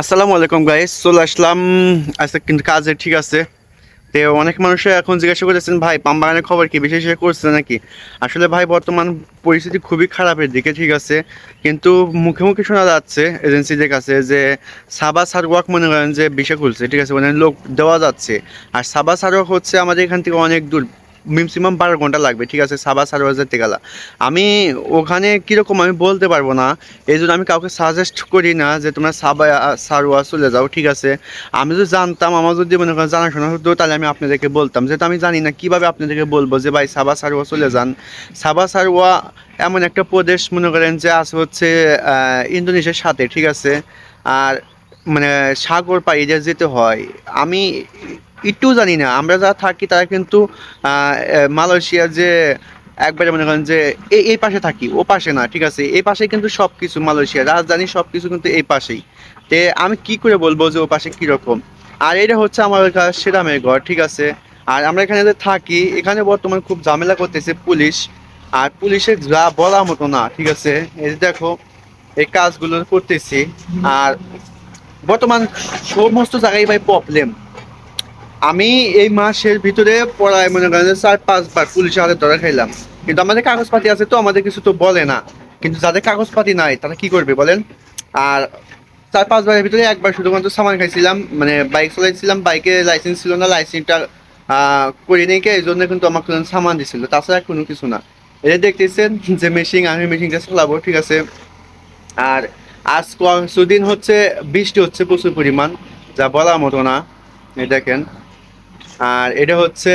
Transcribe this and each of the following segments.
আসসালামু আলাইকুম গাইস চলে আসলাম। আজকে কিন্তু কাজে ঠিক আছে। তো অনেক মানুষে এখন জিজ্ঞাসা করতেছেন, ভাই বাগানের খবর কি? বিশেষ করছে নাকি? আসলে ভাই, বর্তমান পরিস্থিতি খুবই খারাপের দিকে, ঠিক আছে? কিন্তু মুখে মুখে শোনা যাচ্ছে এজেন্সিদের কাছে যে সাবা সারওয়াক মনে করেন যে বিষে খুলছে, ঠিক আছে? মানে লোক দেওয়া যাচ্ছে। আর সাবা সারওয়াক হচ্ছে আমাদের এখান থেকে অনেক দূর। মিনিমাম বারো ঘণ্টা লাগবে, ঠিক আছে? সাবা সারওয়াক যেতে গেলা আমি ওখানে কীরকম আমি বলতে পারব না, এই জন্য আমি কাউকে সাজেস্ট করি না যে তোমরা সাবা সারোয়া চলে যাও, ঠিক আছে? আমি যদি জানতাম, আমার যদি মনে করেন জানাশোনা হতো, তাহলে আমি আপনাদেরকে বলতাম। যেহেতু আমি জানি না কীভাবে আপনাদেরকে বলব যে, ভাই, সাবা সারোয়া চলে যান। সাবা সারোয়া এমন একটা প্রদেশ, মনে করেন যে আছে হচ্ছে ইন্দোনেশিয়ার সাথে, ঠিক আছে? আর মানে সাগর পাড়িয়ে যেতে হয়। আমি একটু জানি না। আমরা যারা থাকি, তারা কিন্তু মালয়েশিয়ার যে একবারে মনে করেন যে এই পাশে থাকি, ও পাশে না, ঠিক আছে? এই পাশে কিন্তু সব কিছু মালয়েশিয়া, রাজধানী সব কিছু কিন্তু এই পাশেই। তে, আমি কি করে বলব যে ও পাশে কীরকম? আর এটা হচ্ছে আমার সেরামের ঘর, ঠিক আছে? আর আমরা এখানে যে থাকি, এখানে বর্তমান খুব ঝামেলা করতেছে পুলিশ। আর পুলিশের যা বলার মতো না, ঠিক আছে? এই দেখো, এই কাজগুলো করতেছি। আর বর্তমান সমস্ত জায়গায় ভাই প্রবলেম আমি এই মাসের ভিতরে পড়ায় মনে করেন চার, পাঁচবার পুলিশের হাতে ধরা খাইলাম। কিন্তু আমাদের কাগজপাতি আছে তো, আমাদের কিছু তো বলে না। কিন্তু যাদের কাগজপাতি নাই, তারা কি করবে বলেন? আর চার, পাঁচবারের ভিতরে একবার শুধুমাত্র সামান খাইছিলাম মানে বাইক চালাইছিলাম, বাইকে লাইসেন্স ছিল না লাইসেন্সটা করে নিয়ে এই জন্য কিন্তু আমাকে সামান দিছিল। তাছাড়া কোনো কিছু না। এটা দেখতেছেন যে মেশিন আমি মেশিনটা চালাবো, ঠিক আছে? আর আজ কিছুদিন হচ্ছে, বৃষ্টি হচ্ছে প্রচুর পরিমাণ, যা বলার মতো না। এই দেখেন। আর এটা হচ্ছে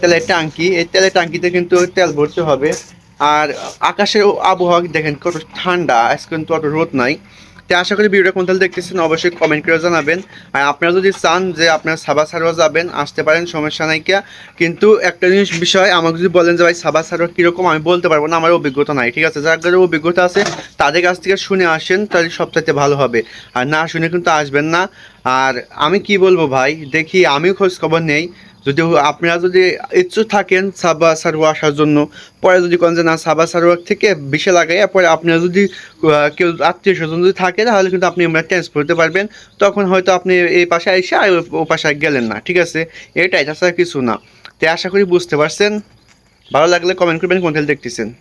তেলের ট্যাঙ্কি এই তেলের ট্যাঙ্কিতে কিন্তু তেল ভরতে হবে। আর আকাশের আবহাওয়া দেখেন কত ঠান্ডা। আজ কিন্তু অত রোদ নাই। তো আশা করি ভিডিওটা কোন তাহলে দেখতেছেন, অবশ্যই কমেন্ট করে জানাবেন। আর আপনারা যদি চান যে আপনারা সাবা সারোয়া যাবেন, আসতে পারেন, সমস্যা নাই কিয়া। কিন্তু একটা জিনিস বিষয়, আমাকে যদি বলেন যে ভাই সাবা সারোয়া কীরকম, আমি বলতে পারব না, আমার অভিজ্ঞতা নাই, ঠিক আছে? যার অভিজ্ঞতা আছে, তাদের কাছ থেকে শুনে আসেন, তাহলে সবচাইতে ভালো হবে। আর না শুনে কিন্তু আসবেন না। আর আমি কি বলব ভাই, দেখি, আমিও খোঁজ খবর নেই। যদি আপনারা যদি ইচ্ছুক থাকেন সাবা সারোয়া আসার জন্য, পরে যদি কোন যে না, সাবা সারোয়া থেকে বিষে লাগাই পরে আপনারা যদি কেউ আত্মীয় স্বজন যদি থাকে, তাহলে কিন্তু আপনি আমরা ট্রান্সফার করতে পারবেন। তখন হয়তো আপনি এই পাশে এসে আর ও- পাশে গেলেন না, ঠিক আছে? এটাই, তাছাড়া কিছু না। তাই আশা করি বুঝতে পারছেন। ভালো লাগলে কমেন্ট করবেন, কোন দেখতেছেন?